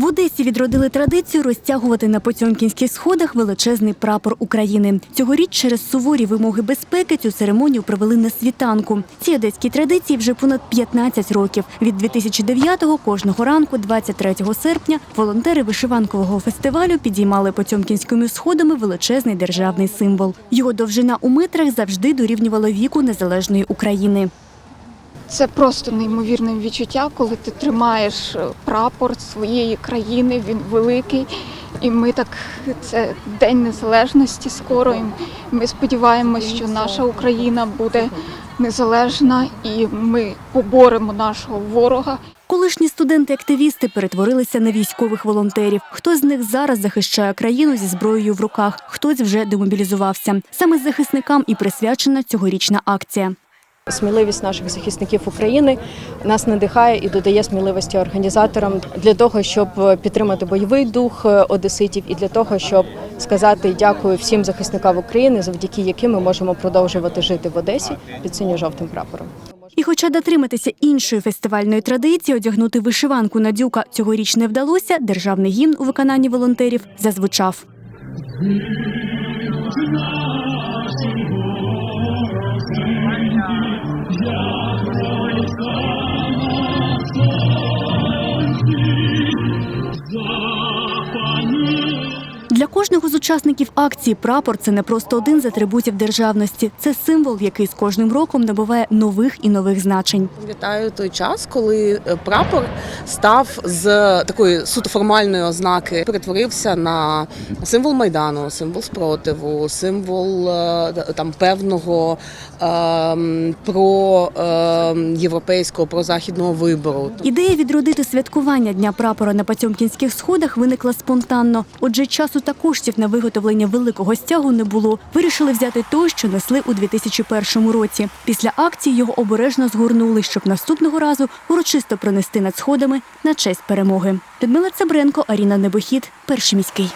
В Одесі відродили традицію розтягувати на Потьомкінських сходах величезний прапор України. Цьогоріч через суворі вимоги безпеки цю церемонію провели на світанку. Ці одеські традиції вже понад 15 років. Від 2009-го кожного ранку, 23 серпня, волонтери вишиванкового фестивалю підіймали Потьомкінськими сходами величезний державний символ. Його довжина у метрах завжди дорівнювала віку незалежної України. Це просто неймовірне відчуття, коли ти тримаєш е, прапор своєї країни, він великий. І ми так, це День Незалежності скоро. І ми сподіваємось, що наша Україна буде незалежна і ми поборемо нашого ворога. Колишні студенти-активісти перетворилися на військових волонтерів. Хтось з них зараз захищає країну зі зброєю в руках, хтось вже демобілізувався. Саме захисникам і присвячена цьогорічна акція. Сміливість наших захисників України нас надихає і додає сміливості організаторам для того, щоб підтримати бойовий дух одеситів, і для того, щоб сказати дякую всім захисникам України, завдяки яким ми можемо продовжувати жити в Одесі під синьо-жовтим прапором. І, хоча дотриматися іншої фестивальної традиції, одягнути вишиванку на дюка цьогоріч не вдалося, державний гімн у виконанні волонтерів зазвучав. Yeah. Для кожного з учасників акції прапор це не просто один з атрибутів державності. Це символ, який з кожним роком набуває нових і нових значень. Пам'ятаю той час, коли е, прапор став з такої суто формальної ознаки, перетворився на символ майдану, символ спротиву, символ е, там певного ем, про ем, європейського, про західного вибору. Ідея відродити святкування Дня прапора на Потьомкінських сходах виникла спонтанно. Отже, часу та коштів на виготовлення великого стягу не було. Вирішили взяти той, що несли у 2001 році. Після акції його обережно згорнули, щоб наступного разу урочисто пронести над сходами на честь перемоги. Людмила Цебренко, Аріна Небохід, перший міський.